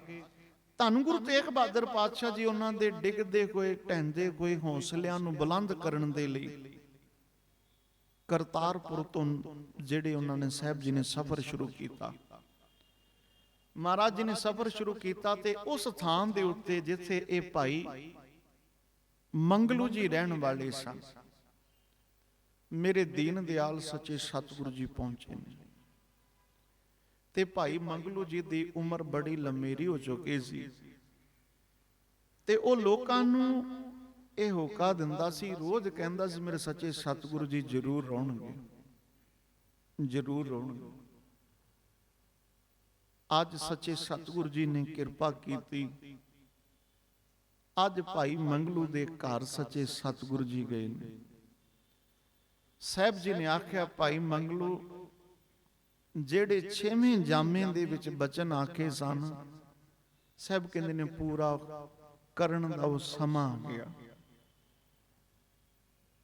ਧੰਨ ਗੁਰੂ ਤੇਗ ਬਹਾਦਰ ਪਾਤਸ਼ਾਹ ਜੀ ਉਹਨਾਂ ਦੇ ਡਿੱਗਦੇ ਹੋਏ, ਢਹਿੰਦੇ ਹੋਏ ਹੌਸਲਿਆਂ ਨੂੰ ਬੁਲੰਦ ਕਰਨ ਦੇ ਲਈ ਕਰਤਾਰਪੁਰ ਤੋਂ ਜਿਹੜੇ ਉਹਨਾਂ ਨੇ ਸਾਹਿਬ ਜੀ ਨੇ ਸਫ਼ਰ ਸ਼ੁਰੂ ਕੀਤਾ। ਮਹਾਰਾਜ ਜੀ ਨੇ ਸਫ਼ਰ ਸ਼ੁਰੂ ਕੀਤਾ ਤੇ ਉਸ ਥਾਂ ਦੇ ਉੱਤੇ ਜਿੱਥੇ ਇਹ ਭਾਈ ਮੰਗਲੂ ਜੀ ਰਹਿਣ ਵਾਲੇ ਸਨ ਮੇਰੇ ਦੀਨ ਦਿਆਲ ਸੱਚੇ ਸਤਿਗੁਰੂ ਜੀ ਪਹੁੰਚੇ ਨੇ। ਤੇ ਭਾਈ ਮੰਗਲੂ ਜੀ ਦੀ ਉਮਰ ਬੜੀ ਲੰਮੇਰੀ ਹੋ ਚੁੱਕੀ ਸੀ। ਤੇ ਉਹ ਲੋਕਾਂ ਨੂੰ ਇਹ ਹੋਕਾ ਦਿੰਦਾ ਸੀ, ਰੋਜ਼ ਕਹਿੰਦਾ ਸੀ, ਮੇਰੇ ਸੱਚੇ ਸਤਿਗੁਰੂ ਜੀ ਜ਼ਰੂਰ ਰੋਣਗੇ। ਜ਼ਰੂਰ ਰੋਣਗੇ। ਅੱਜ ਸੱਚੇ ਸਤਿਗੁਰੂ ਜੀ ਨੇ ਕਿਰਪਾ ਕੀਤੀ। ਅੱਜ ਭਾਈ ਮੰਗਲੂ ਦੇ ਘਰ ਸੱਚੇ ਸਤਿਗੁਰੂ ਜੀ ਗਏ ਨੇ। ਸਾਹਿਬ ਜੀ ਨੇ ਆਖਿਆ, ਭਾਈ ਮੰਗਲੂ, ਜਿਹੜੇ 6ਵੇਂ ਜਾਮੇ ਦੇ ਵਿੱਚ ਬਚਨ ਆਖੇ ਸਨ, ਸਾਹਿਬ ਕਹਿੰਦੇ ਨੇ ਪੂਰਾ ਕਰਨ ਦਾ ਉਹ ਸਮਾਂ ਆ ਗਿਆ।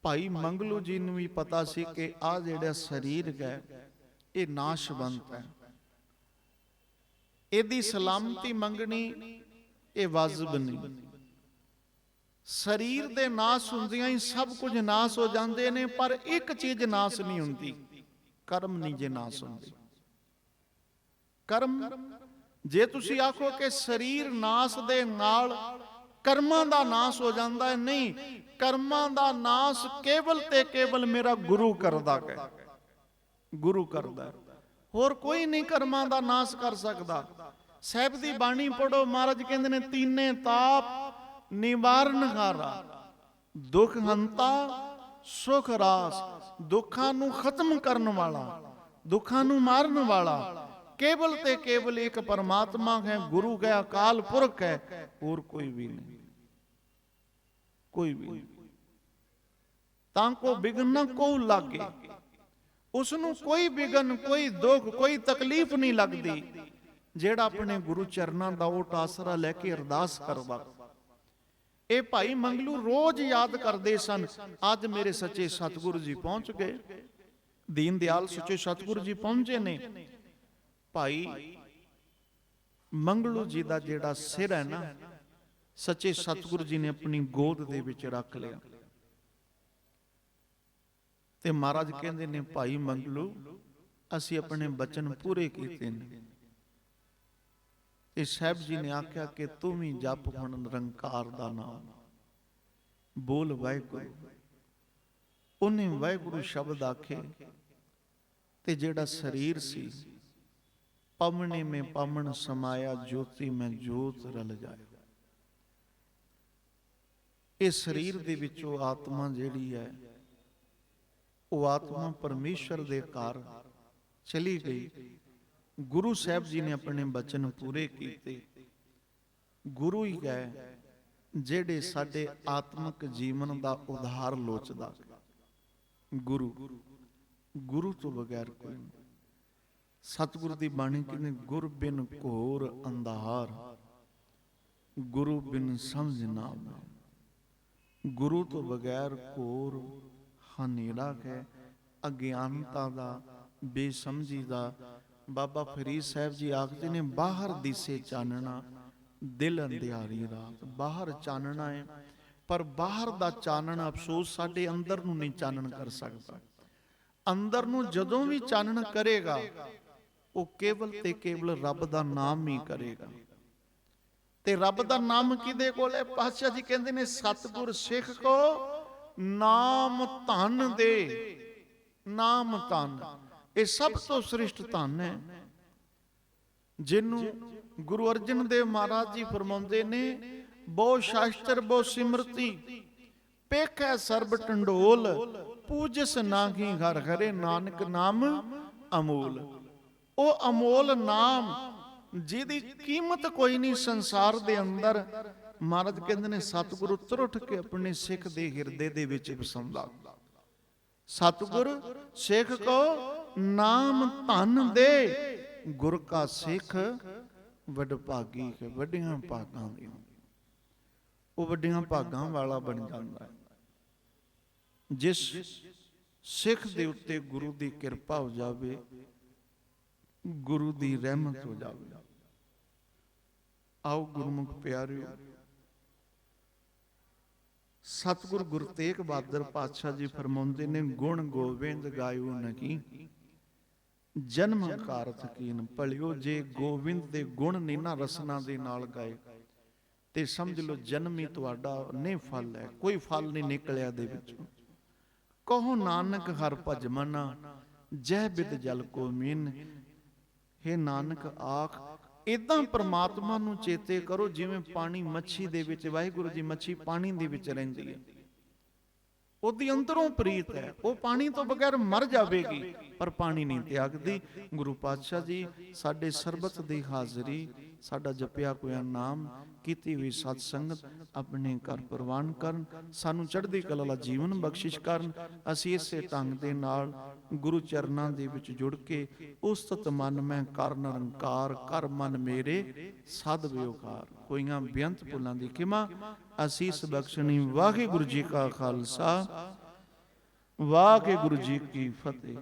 ਭਾਈ ਮੰਗਲੂ ਜੀ ਨੂੰ ਵੀ ਪਤਾ ਸੀ ਕਿ ਆ ਜਿਹੜਾ ਸਰੀਰ ਹੈ, ਇਹ ਨਾਸ਼ਵੰਤ ਹੈ। ਇਹਦੀ ਸਲਾਮਤੀ ਮੰਗਣੀ, ਇਹ ਵਾਜਬ ਨਹੀਂ। ਸਰੀਰ ਦੇ ਨਾਸ ਹੁੰਦਿਆਂ ਹੀ ਸਭ ਕੁਝ ਨਾਸ ਹੋ ਜਾਂਦੇ ਨੇ, ਪਰ ਇੱਕ ਚੀਜ਼ ਨਾਸ ਨਹੀਂ ਹੁੰਦੀ, ਕਰਮ ਨਹੀਂ ਜੇ ਨਾਸ ਹੁੰਦੇ। ਕਰਮ, ਜੇ ਤੁਸੀਂ ਆਖੋ ਕਿ ਸਰੀਰ ਨਾਸ ਦੇ ਨਾਲ ਕਰਮਾਂ ਦਾ ਨਾਸ ਹੋ ਜਾਂਦਾ ਹੈ, ਨਹੀਂ, ਕਰਮਾਂ ਦਾ ਨਾਸ ਕੇਵਲ ਤੇ ਕੇਵਲ ਮੇਰਾ ਗੁਰੂ ਕਰਦਾ ਹੈ। ਗੁਰੂ ਕਰਦਾ ਹੋਰ ਕੋਈ ਨਹੀਂ ਕਰਮਾਂ ਦਾ ਨਾਸ ਕਰ ਸਕਦਾ। ਸਾਹਿਬ ਦੀ ਬਾਣੀ ਪੜੋ ਮਹਾਰਾਜ ਕਹਿੰਦੇ ਨੇ, ਤੀਨੇ ਤਾਪ ਨਿਵਾਰਨ ਹਾਰਾ ਦੁੱਖ ਹੰਤਾ, ਸੁਖ ਰਾਸ, ਦੁੱਖਾਂ ਨੂੰ ਖਤਮ ਕਰਨ ਵਾਲਾ, ਦੁੱਖਾਂ ਨੂੰ ਮਾਰਨ ਵਾਲਾ। ਕੇਵਲ ਤੇ ਕੇਵਲ ਇੱਕ ਪਰਮਾਤਮਾ ਹੈ, ਗੁਰੂ ਹੈ, ਅਕਾਲ ਪੁਰਖ ਹੈ, ਹੋਰ ਕੋਈ ਵੀ ਨਹੀਂ। ਕੋਈ ਵੀ ਨਹੀਂ। ਤਾਂ ਕੋ ਬਿਗਨ ਨਾ ਕੋ ਲਾਗੇ। ਉਸ ਨੂੰ ਕੋਈ ਬਿਗਨ ਕੋਈ ਦੁੱਖ, ਕੋਈ ਤਕਲੀਫ ਨਹੀਂ ਲੱਗਦੀ। ਜਿਹੜਾ ਆਪਣੇ ਗੁਰੂ ਚਰਨਾਂ ਦਾ ਉਹ ਆਸਰਾ ਲੈ ਕੇ ਅਰਦਾਸ ਕਰਦਾ ਇਹ ਭਾਈ ਮੰਗਲੂ ਰੋਜ਼ ਯਾਦ ਕਰਦੇ ਸਨ। ਅੱਜ ਮੇਰੇ ਸੱਚੇ ਸਤਿਗੁਰੂ ਜੀ ਪਹੁੰਚ ਗਏ। ਦੀਨ ਦਿਆਲ ਸੱਚੇ ਸਤਿਗੁਰੂ ਜੀ ਪਹੁੰਚੇ ਨੇ। ਭਾਈ ਮੰਗਲੂ ਜੀ ਦਾ ਜਿਹੜਾ ਸਿਰ ਹੈ ਨਾ, ਸੱਚੇ ਸਤਿਗੁਰੂ ਜੀ ਨੇ ਆਪਣੀ ਗੋਦ ਦੇ ਵਿੱਚ ਰੱਖ ਲਿਆ। ਤੇ ਮਹਾਰਾਜ ਕਹਿੰਦੇ ਨੇ, ਭਾਈ ਮੰਗਲੂ, ਅਸੀਂ ਆਪਣੇ ਬਚਨ ਪੂਰੇ ਕੀਤੇ ਨੇ। ਤੇ ਸਾਹਿਬ ਜੀ ਨੇ ਆਖਿਆ ਕਿ ਤੂੰ ਵੀ ਜਪ ਹੁਣ ਨਿਰੰਕਾਰ ਦਾ ਨਾਮ। ਬੋਲ ਵਾਹਿਗੁਰੂ। ਉਹਨੇ ਵਾਹਿਗੁਰੂ ਸ਼ਬਦ ਆਖੇ ਤੇ ਜਿਹੜਾ ਸਰੀਰ ਸੀ ਪਵਨੇ ਮੇ ਪਵਨ ਸਮਾਇਆ, ਜੋਤੀ ਮੈਂ ਜੋਤ ਰਲ ਜਾਏ। ਇਹ ਸਰੀਰ ਦੇ ਵਿੱਚੋਂ ਆਤਮਾ ਜਿਹੜੀ ਹੈ, ਉਹ ਆਤਮਾ ਪਰਮੇਸ਼ਰ ਦੇ ਘਰ ਚਲੀ ਗਈ। ਗੁਰੂ ਸਾਹਿਬ ਜੀ ਨੇ ਆਪਣੇ ਬਚਨ ਪੂਰੇ ਕੀਤੇ। ਗੁਰੂ ਹੀ ਹੈ ਜਿਹੜੇ ਸਾਡੇ ਆਤਮਿਕ ਜੀਵਨ ਦਾ ਉਧਾਰ ਲੋਚਦਾ। ਗੁਰੂ ਗੁਰੂ ਤੋਂ ਬਗੈਰ ਕੋਈ ਨਹੀਂ। ਸਤਿਗੁਰੂ ਦੀ ਬਾਣੀ ਕਹਿੰਦੇ, ਗੁਰ ਬਿਨ ਘੋਰ ਅੰਧਾਰ, ਗੁਰੂ ਬਿਨ ਸਮਝ ਨਾ ਆਵੇ। ਗੁਰੂ ਤੋਂ ਬਗੈਰ ਘੋਰ ਹਨੇਰਾ ਹੈ, ਅਗਿਆਨਤਾ ਦਾ, ਬੇਸਮਝੀ ਦਾ ਬਾਬਾ ਫਰੀਦ ਸਾਹਿਬ ਜੀ ਆਖਦੇ ਨੇ, ਬਾਹਰ ਦਿਸੇ ਚਾਨਣਾ, ਦਿਲ ਅੰਧਿਆਰੀ ਰਾਤ। ਬਾਹਰ ਚਾਨਣਾ ਹੈ ਪਰ ਬਾਹਰ ਦਾ ਚਾਨਣ ਅਫਸੋਸ ਸਾਡੇ ਅੰਦਰ ਨੂੰ ਨਹੀਂ ਚਾਨਣ ਕਰ ਸਕਦਾ। ਅੰਦਰ ਨੂੰ ਜਦੋਂ ਵੀ ਚਾਨਣ ਕਰੇਗਾ, ਉਹ ਕੇਵਲ ਤੇ ਕੇਵਲ ਰੱਬ ਦਾ ਨਾਮ ਹੀ ਕਰੇਗਾ। ਤੇ ਰੱਬ ਦਾ ਨਾਮ ਕਿਹਦੇ ਕੋਲ ਹੈ? ਪਾਤਸ਼ਾਹ ਜੀ ਕਹਿੰਦੇ ਨੇ, ਸਤਿਗੁਰ ਸਿੱਖ ਕੋ ਨਾਮ ਧਨ ਦੇ, ਨਾਮ ਧਨ। ਇਹ ਸਭ ਤੋਂ ਸ੍ਰਿਸ਼ਟ ਧਨ ਹੈ। ਜਿਹਨੂੰ ਗੁਰੂ ਅਰਜਨ ਦੇਵ ਮਹਾਰਾਜ ਜੀ ਫਰਮਾਉਂਦੇ ਨੇ, ਬਹੁ ਸ਼ਾਸਤਰ, ਬਹੁ ਸਿਮਰਤੀ, ਪੇਖੈ ਸਰਬ ਟੰਡੋਲ, ਪੂਜਸ ਨਾਹੀ ਘਰ ਘਰੇ ਨਾਨਕ ਨਾਮ ਅਮੋਲ। ਉਹ ਅਮੋਲ ਨਾਮ ਜਿਹਦੀ ਕੀਮਤ ਕੋਈ ਨਹੀਂ ਸੰਸਾਰ ਦੇ ਅੰਦਰ। ਮਹਾਰਾਜ ਕਹਿੰਦੇ ਨੇ, ਸਤਿਗੁਰੂ ਤੁਰ ਕੇ ਆਪਣੇ ਸਿੱਖ ਦੇ ਹਿਰਦੇ ਦੇ ਵਿੱਚ ਵਸਾਉਂਦਾ ਸਤਿਗੁਰ, ਸਿੱਖ ਕੋ ਨਾਮ ਧਨ ਦੇ ਗੁਰ ਕਾ ਸਿੱਖ ਵਡ ਹੈ ਵੱਡੀਆਂ ਭਾਗਾਂ ਦੀ ਉਹ ਵੱਡੀਆਂ ਭਾਗਾਂ ਵਾਲਾ ਬਣ ਜਾਂਦਾ ਹੈ। ਜਿਸ ਸਿੱਖ ਦੇ ਉੱਤੇ ਗੁਰੂ ਦੀ ਕਿਰਪਾ ਹੋ ਜਾਵੇ, ਗੁਰੂ ਦੀ ਰਹਿਮਤ ਹੋ ਜਾਵੇ। ਆਓ ਗੁਰਮੁਖ ਪਿਆਰਿਓ, ਸਤਿਗੁਰ ਗੁਰੂ ਤੇਗ ਬਹਾਦਰ ਪਾਤਸ਼ਾਹ ਜੀ ਫਰਮਾਉਂਦੇ ਨੇ, ਗੁਣ ਗੋਬਿੰਦ ਗਾਇਓ ਨਕੀ ਜਨਮ ਕਾਰਤ ਕੀਨ ਭਲਿਓ ਜੇ ਗੋਬਿੰਦ ਦੇ ਗੁਣ ਨਹੀਂ ਨਾ ਰਸਨਾ ਦੇ ਨਾਲ ਗਾਏ। ਤੇ ਸਮਝ ਲਓ ਜਨਮ ਹੀ ਤੁਹਾਡਾ ਨਹੀਂ ਫਲ ਹੈ, ਕੋਈ ਫਲ ਨਹੀਂ ਨਿਕਲਿਆ ਦੇ ਵਿੱਚੋਂ। ਕਹੋ ਨਾਨਕ ਹਰ ਭਜ ਮਨਾ ਜੈ ਬਿਦ ਜਲ ਕੋ ਮੀਨ। हे ਨਾਨਕ ਆਖ ਇਦਾਂ ਪ੍ਰਮਾਤਮਾ ਨੂੰ ਚੇਤੇ ਕਰੋ ਜਿਵੇਂ ਪਾਣੀ ਮੱਛੀ ਦੇ ਵਿੱਚ, ਵਾਹਿਗੁਰੂ ਜੀ ਮੱਛੀ ਪਾਣੀ ਦੇ ਵਿੱਚ ਰਹਿੰਦੀ ਹੈ। ਉਹਦੀ ਅੰਦਰੋਂ ਪ੍ਰੀਤ ਹੈ। ਉਹ ਪਾਣੀ ਤੋਂ ਬਗੈਰ ਮਰ ਜਾਵੇਗੀ, ਪਰ ਪਾਣੀ ਨਹੀਂ ਤਿਆਗਦੀ। ਗੁਰੂ ਪਾਤਸ਼ਾਹ ਜੀ, ਸਾਡੇ ਸਰਬਤ ਦੀ ਹਾਜ਼ਰੀ, ਸਾਡਾ ਜਪਿਆ ਹੋਇਆ ਨਾਮ, ਕੀਤੀ ਹੋਈ ਸਤ ਸੰਗਤ ਆਪਣੇ ਘਰ ਪ੍ਰਵਾਨ ਕਰਨ, ਸਾਨੂੰ ਚੜ੍ਹਦੀ ਕਲਾ ਦਾ ਜੀਵਨ ਬਖਸ਼ਿਸ਼ ਕਰਨ। ਅਸੀਂ ਇਸੇ ਢੰਗ ਦੇ ਨਾਲ ਗੁਰੂ ਚਰਨਾਂ ਦੇ ਵਿੱਚ ਜੁੜ ਕੇ ਉਸਤਤ ਮਨ ਮੈਂ ਕਰ ਨਿਰੰਕਾਰ ਕਰ ਮਨ ਮੇਰੇ, ਸਦ ਵਿਉਕਾਰ ਕੋਈਆਂ ਬੇਅੰਤ ਭੁੱਲਾਂ ਦੀ ਖਿਮਾ ਅਸੀਸ ਬਖਸ਼ਣੀ ਵਾਹਿਗੁਰੂ ਜੀ ਕਾ ਖਾਲਸਾ ਵਾਹਿਗੁਰੂ ਜੀ ਕੀ ਫਤਿਹ।